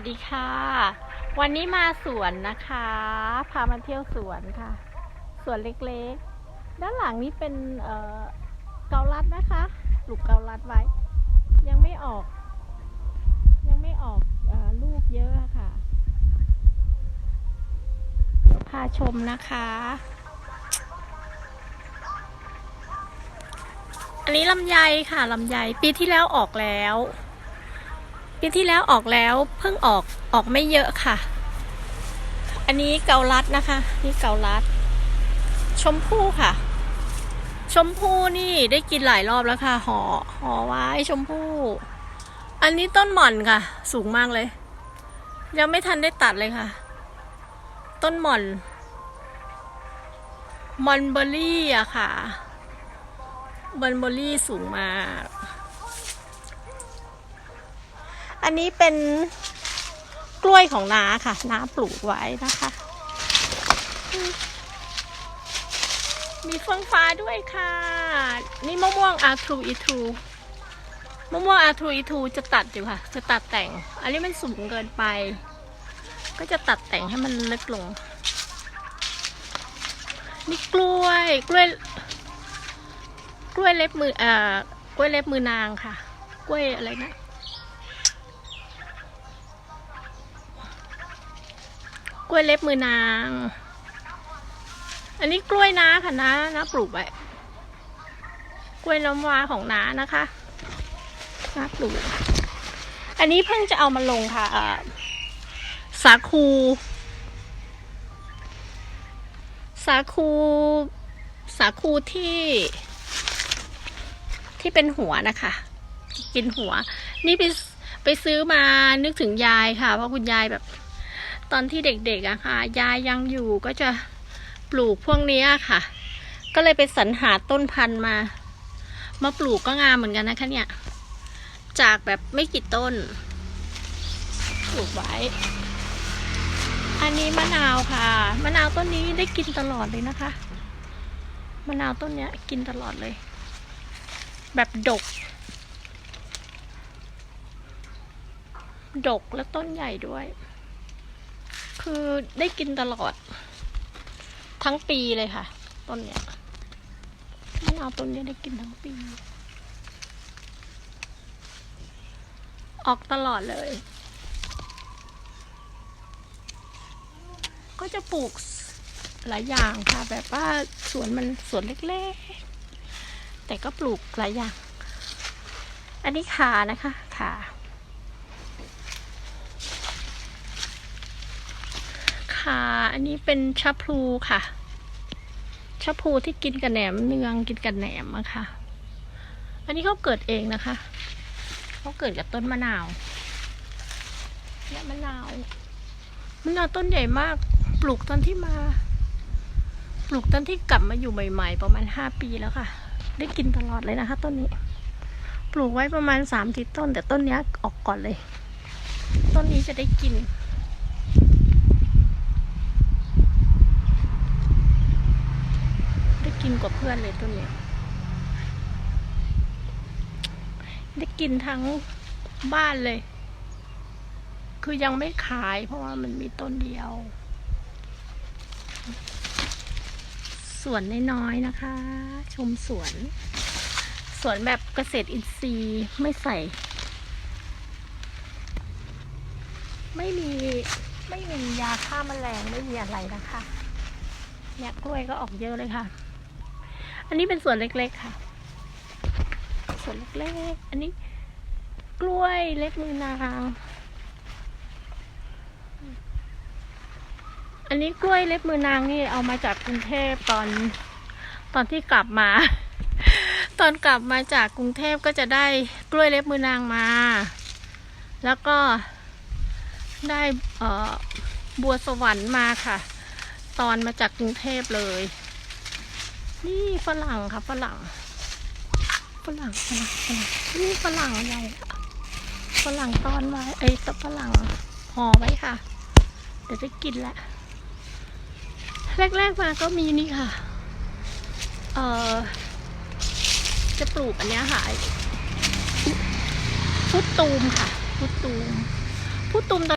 วัสดีค่ะ วันนี้มาสวนนะคะ พามาเที่ยวสวนค่ะ สวนเล็กๆ ด้านหลังนี้เป็นเอ่อเกาลัดนะคะปลูกเกาลัดไว้ ยังไม่ออก ยังไม่ออกอลูกเยอะอะค่ะเดี๋ยวพาชมนะคะอันนี้ลำไยค่ะลำไยปีที่แล้วออกแล้ว ปีที่แล้วออกแล้วเพิ่งออกออกไม่เยอะค่ะ อันนี้เกาลัดนะคะ นี่เกาลัด ชมพู่ค่ะ ชมพู่นี่ได้กินหลายรอบแล้วค่ะห่อห่อไว้ชมพู่ อันนี้ต้นหม่อนค่ะ สูงมากเลย ยังไม่ทันได้ตัดเลยค่ะ ต้นหม่อนมอนเบอรี่อะค่ะมอนเบอรี่สูงมาก อันนี้เป็นกล้วยของน้าค่ะ น้าปลูกไว้นะคะ มีเฟื่องฟ้าด้วยค่ะ นี่มะม่วงอาทรูอีทูมะม่วงอาทรูอีทูจะตัดอยู่ค่ะ จะตัดแต่ง อันนี้มันสูงเกินไป ก็จะตัดแต่งให้มันเล็กลง นี่กล้วยกล้วย กล้วยเล็บมือเอ่อกล้วยเล็บมือนางค่ะ กล้วยอะไรนะ กล้วยเล็บมือนาง อันนี้กล้วยน้าค่ะน้าน้าปลูกไว้ กล้วยน้ำว้าของน้านะคะน้าปลูก อันนี้เพิ่งจะเอามาลงค่ะสาคู สาคู สาคูที่ ที่เป็นหัวนะคะ กินหัว นี่ไปไปซื้อมานึกถึงยายค่ะ เพราะคุณยายแบบ ตอนที่เด็กๆอะค่ะ ยายยังอยู่ก็จะปลูกพวกนี้ค่ะ ก็เลยไปสรรหาต้นพันธุ์มา มาปลูกก็งามเหมือนกันนะคะเนี่ย จากแบบไม่กี่ต้น ปลูกไว้ อันนี้มะนาวค่ะ มะนาวต้นนี้ได้กินตลอดเลยนะคะ มะนาวต้นเนี้ยกินตลอดเลย แบบดก ดกและต้นใหญ่ด้วย คือได้กินตลอด ทั้งปีเลยค่ะ ต้นเนี้ยมะนาวต้นเนี้ยได้กินทั้งปี ออกตลอดเลย ก็จะปลูกหลายอย่างค่ะ แบบว่าสวนมันสวนเล็กๆ แต่ก็ปลูกหลายอย่าง อันนี้ขานะคะขา ขาอันนี้เป็นชะพลูค่ะ ชะพลูที่กินกับแหนมเนืองกินกับแหนมอะค่ะ อันนี้เขาเกิดเองนะคะ เขาเกิดกับต้นมะนาวเนี่ยมะนาว มะนาวต้นใหญ่มาก ปลูกตอนที่มา ปลูกตอนที่กลับมาอยู่ใหม่ ๆ ประมาณห้าปีแล้วค่ะ ได้กินตลอดเลยนะคะ ต้นนี้ ปลูกไว้ประมาณสามทิศต้น แต่ต้นนี้ออกก่อนเลย ต้นนี้จะได้กิน ได้ กินกว่าเพื่อนเลยต้นนี้ได้กินทั้งบ้านเลย คือยังไม่ขายเพราะว่ามันมีต้นเดียว สวนน้อยๆนะคะ ชมสวน สวนแบบเกษตรอินทรีย์ไม่ใส่ ไม่มีไม่มียาฆ่าแมลงไม่มีอะไรนะคะเนี่ยกล้วยก็ออกเยอะเลยค่ะ อันนี้เป็นสวนเล็กๆค่ะ สวนเล็กๆ อันนี้กล้วยเล็กมือนางอันนี้กล้วยเล็บมือนางนี่เอามาจากกรุงเทพตอนตอนที่กลับมา ตอนกลับมาจากกรุงเทพก็จะได้กล้วยเล็บมือนางมา แล้วก็ได้เอ่อบัวสวรรค์มาค่ะ ตอนมาจากกรุงเทพเลย นี่ฝรั่งค่ะฝรั่ง ฝรั่งฝรั่งฝรั่งนี่ฝรั่งใหญ่ฝรั่งตอนไว้ไอ้ยตฝรั่งห่อไว้ค่ะ เดี๋ยวจะกินละแรกๆมาก็มีนี่ค่ะ เอ่อ จะปลูกอันเนี้ยค่ะพุทตูมค่ะพุทตูมพุทตูม